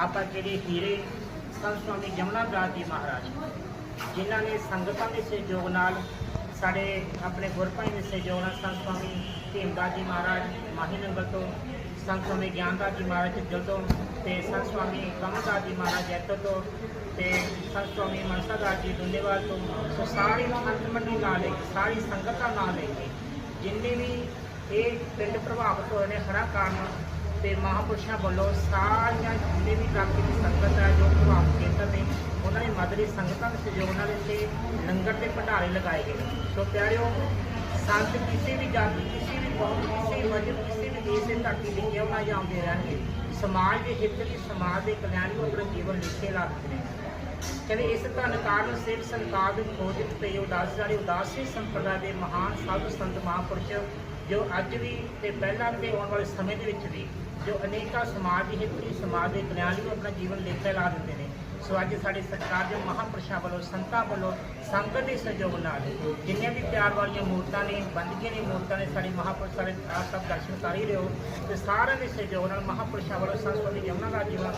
ਆਪਾਂ ਜਿਹੜੇ ਹੀਰੇ ਸੰਤ ਸਵਾਮੀ ਜਮਨਾ ਦਾਸ ਜੀ ਮਹਾਰਾਜ, ਜਿਨ੍ਹਾਂ ਨੇ ਸੰਗਤਾਂ ਦੇ ਸਹਿਯੋਗ ਨਾਲ ਸਾਡੇ ਆਪਣੇ ਗੁਰਪਾਈ ਦੇ ਸਹਿਯੋਗ ਨਾਲ ਸੰਤ ਸਵਾਮੀ ਭੀਮਦਾਸ ਜੀ ਮਹਾਰਾਜ, ਮਾਹੀ ਨੰਗਲ ਤੋਂ, ਸੰਤ ਸਵਾਮੀ ਗਿਆਨਦਾਸ ਜੀ ਮਹਾਰਾਜ ਝੱਜਲ ਤੋਂ ਤੇ ਸੰਤ ਸਵਾਮੀ ਕਮਲਦਾਸ ਜੀ ਮਹਾਰਾਜ ਜੈਤੋ ਤੋਂ ਤੇ ਸੰਤ ਸਵਾਮੀ ਮਨਸਾ ਦਾਸ ਜੀ ਦੁੰਨੇਵਾਲ ਤੋਂ, ਸੋ ਸਾਰੀ ਸੰਤ ਮੰਡੀ ਨਾਲ ਲੈ ਕੇ ਸਾਰੀ ਸੰਗਤ ਦਾ ਨਾਮ ਲੈ ਕੇ ਜਿੰਨੇ ਵੀ ਇਹ ਪਿੰਡ ਪ੍ਰਭਾਵਿਤ ਹੋਏ ਨੇ ਹਰਾ ਕਾਰਨ ਤੇ ਮਹਾਪੁਰਸ਼ਾਂ ਵੱਲੋਂ ਸਾਰੀਆਂ ਜਿੰਨੇ ਵੀ ਇਲਾਕੇ ਦੀ ਸੰਗਤ ਹੈ ਜੋ ਪ੍ਰਭਾਵਿਤ ਖੇਤਰ ਨੇ, ਉਹਨਾਂ ਦੀ ਮਦਦ ਲਈ ਸੰਗਤਾਂ ਦੇ ਸਹਿਯੋਗ ਨਾਲ ਇੱਥੇ ਲੰਗਰ ਦੇ ਭੰਡਾਰੇ ਲਗਾਏ ਗਏ ਨੇ। ਸੋ ਪਿਆਰਿਓ, ਸੰਤ ਕਿਸੇ ਵੀ ਜਾਤੀ, ਕਿਸੇ ਵੀ ਕੌਮ, ਕਿਸੇ ਵੀ ਕਿਸੇ ਵੀ ਦੇਸ਼ ਦੇ ਧਰਤੀ ਤੇ ਕਿਉਂ ਨਾ ਜਾਂਦੇ ਰਹਿਣਗੇ ਸਮਾਜ ਦੇ ਹਿੱਤ ਲਈ, ਸਮਾਜ ਦੇ ਕਲਿਆਣ ਲਈ ਆਪਣਾ ਜੀਵਨ ਲਿਖੇ ਲਾਉਂਦੇ ਨੇ ਕਹਿੰਦੇ, ਇਸ ਧਨ ਕਾਰਨ ਸਿਰਫ ਸੰਕਾਰ ਦੇ ਖੋਜ ਤੇ ਉਦਾਸ ਵਾਲੇ ਉਦਾਸੀ ਸੰਪਰਦਾ ਦੇ ਮਹਾਨ ਸਾਧੂ ਸੰਤ ਮਹਾਂਪੁਰਸ਼ ਜੋ ਅੱਜ ਵੀ ਤੇ ਪਹਿਲਾਂ ਤੇ ਆਉਣ ਵਾਲੇ ਸਮੇਂ ਦੇ ਵਿੱਚ ਵੀ ਜੋ ਅਨੇਕਾਂ ਸਮਾਜ ਦੇ ਹਿੱਤ ਲਈ, ਸਮਾਜ ਦੇ ਕਲਿਆਣ ਲਈ ਆਪਣਾ ਜੀਵਨ ਲੇਖੇ ਲਾ ਦਿੰਦੇ ਨੇ। ਸੋ ਅੱਜ ਸਾਡੇ ਸਰਕਾਰ ਦੇ ਮਹਾਂਪੁਰਸ਼ਾਂ ਵੱਲੋਂ, ਸੰਤਾਂ ਵੱਲੋਂ, ਸੰਗਤ ਦੇ ਸਹਿਯੋਗ ਨਾਲ ਜਿੰਨੀਆਂ ਵੀ ਪਿਆਰ ਵਾਲੀਆਂ ਮੂਰਤਾਂ ਨੇ, ਬੰਦਗੀਆਂ ਦੀਆਂ ਮੂਰਤਾਂ ਨੇ, ਸਾਡੇ ਮਹਾਂਪੁਰਸ਼ਾਂ ਸਾਰੇ ਆਪ ਸਭ ਦਰਸ਼ਨ ਕਰ ਹੀ ਰਹੇ ਹੋ। ਤੇ ਸਾਰਿਆਂ ਦੇ ਸਹਿਯੋਗ ਨਾਲ ਮਹਾਂਪੁਰਸ਼ਾਂ ਵੱਲੋਂ ਸੰਸਵਾਦੀ ਜਮਨਾ ਦਾ ਜੀਵਨ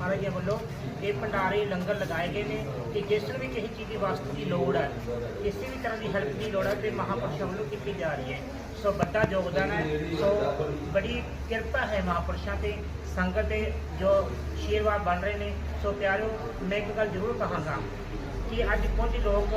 ਮਹਾਰਾਜ ਜੀ ਵੱਲੋਂ ਇਹ ਭੰਡਾਰੇ, ਲੰਗਰ ਲਗਾਏ ਗਏ ਨੇ ਕਿ ਜਿਸ ਨੂੰ ਵੀ ਕਿਸੇ ਚੀਜ਼ ਦੀ ਵਸਤੂ ਦੀ ਲੋੜ ਹੈ, ਕਿਸੇ ਵੀ ਤਰ੍ਹਾਂ ਦੀ ਹੈਲਪ ਦੀ ਲੋੜ ਹੈ, ਤੇ ਮਹਾਂਪੁਰਸ਼ਾਂ ਵੱਲੋਂ ਕੀਤੀ ਜਾ ਰਹੀ ਹੈ। ਸੋ ਵੱਡਾ ਯੋਗਦਾਨ ਹੈ। ਸੋ ਬੜੀ ਕਿਰਪਾ ਹੈ ਮਹਾਂਪੁਰਸ਼ਾਂ ਤੇ, ਸੰਗਤ ਦੇ ਜੋ ਸ਼ੀਰਵਾਦ ਬਣ ਰਹੇ ਨੇ। ਸੋ ਪਿਆਰਿਓ, ਮੈਂ ਇੱਕ ਗੱਲ ਜ਼ਰੂਰ ਕਹਾਂਗਾ ਕਿ ਅੱਜ ਕੁਝ ਲੋਕ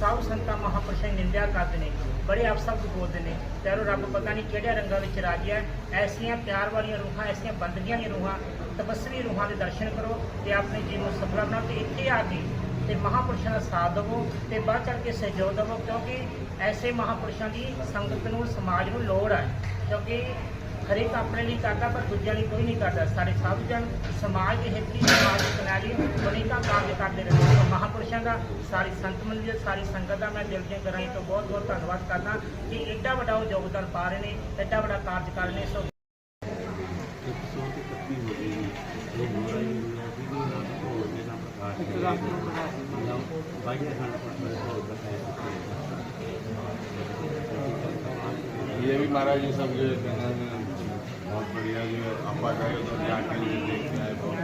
ਸਾਊ ਸੰਤਾਂ ਮਹਾਂਪੁਰਸ਼ਾਂ ਦੀ ਨਿੰਦਿਆ ਕਰਦੇ ਨੇ, ਬੜੇ ਅਫਸਰ ਬੋਲਦੇ ਨੇ। ਪਿਆਰੋ ਰੱਬ ਪਤਾ ਨਹੀਂ ਕਿਹੜੇ ਰੰਗਾਂ ਵਿੱਚ ਰਾਜਿਆ ਐਸੀਆਂ ਪਿਆਰ ਵਾਲੀਆਂ ਰੂਹਾਂ, ਐਸੀਆਂ ਬੰਦਗੀਆਂ ਦੀਆਂ ਰੂਹਾਂ, ਤਪਸਵੀ ਰੂਹਾਂ ਦੇ ਦਰਸ਼ਨ ਕਰੋ ਤੇ ਆਪਣੇ ਜੀਵਨ ਨੂੰ ਸਫਲ ਬਣਾਓ ਤੇ ਇੱਥੇ ਆ ਕੇ ਤੇ ਮਹਾਂਪੁਰਸ਼ਾਂ ਦਾ ਸਾਥ ਦੇਵੋ ਤੇ ਵੱਧ ਚੜ੍ਹ ਕੇ ਸਹਿਯੋਗ ਦੇਵੋ, ਕਿਉਂਕਿ ਐਸੇ ਮਹਾਂਪੁਰਸ਼ਾਂ ਦੀ ਸੰਗਤ ਨੂੰ ਸਮਾਜ ਨੂੰ ਲੋੜ ਹੈ ਕਿਉਂਕਿ ਹਰੇਕ ਆਪਣੇ ਲਈ ਕਰਦਾ ਪਰ ਦੂਜਿਆਂ ਲਈ ਕੋਈ ਨਹੀਂ ਕਰਦਾ। ਸਾਡੇ ਸਭ ਜਨ ਸਮਾਜ ਦੇ ਹਿੱਤ ਲਈ ਸਮਾਜ ਦੇ ਕਲਿਆਣ ਲਈ ਅਨੇਕਾਂ ਕਾਰਜ ਕਰਦੇ ਰਹਿੰਦੇ ਮਹਾਂਪੁਰਸ਼ਾਂ ਦਾ ਸਾਰੀ ਸੰਤ ਮੰਡਲੀ ਦਾ ਸਾਰੀ ਸੰਗਤ ਦਾ ਮੈਂ ਦਿਲ ਦੀਆਂ ਗਹਿਰਾਈਆਂ ਤੋਂ ਬਹੁਤ ਬਹੁਤ ਧੰਨਵਾਦ ਕਰਦਾ ਕਿ ਐਡਾ ਵੱਡਾ ਉਹ ਯੋਗਦਾਨ ਪਾ ਰਹੇ ਨੇ ਐਡਾ ਵੱਡਾ ਕਾਰਜ ਕਰ ਰਹੇ ਨੇ। ਸੋ ਇੱਕ ਸੌ ਤੇ ਇਕੱਤੀ ਹੋ ਗਈ ਜੀ ਇਹ ਮੋਰਾ ਹੀ ਮਿਲਿਆ ਸੀ ਵੀ ਨਾ ਤੋਂ ਵੱਡੇ ਨਾ ਪ੍ਰਕਾਸ਼ ਕਰੇ ਨਾ ਬਾਈ ਖੰਡ ਪਰ ਮੇਰੇ ਕੋਲ ਬਤਾਇਆ ये भी महाराज जी सब जो कहना है, बहुत बढ़िया जो आप आ गए तो जाके भी देख के आए बहुत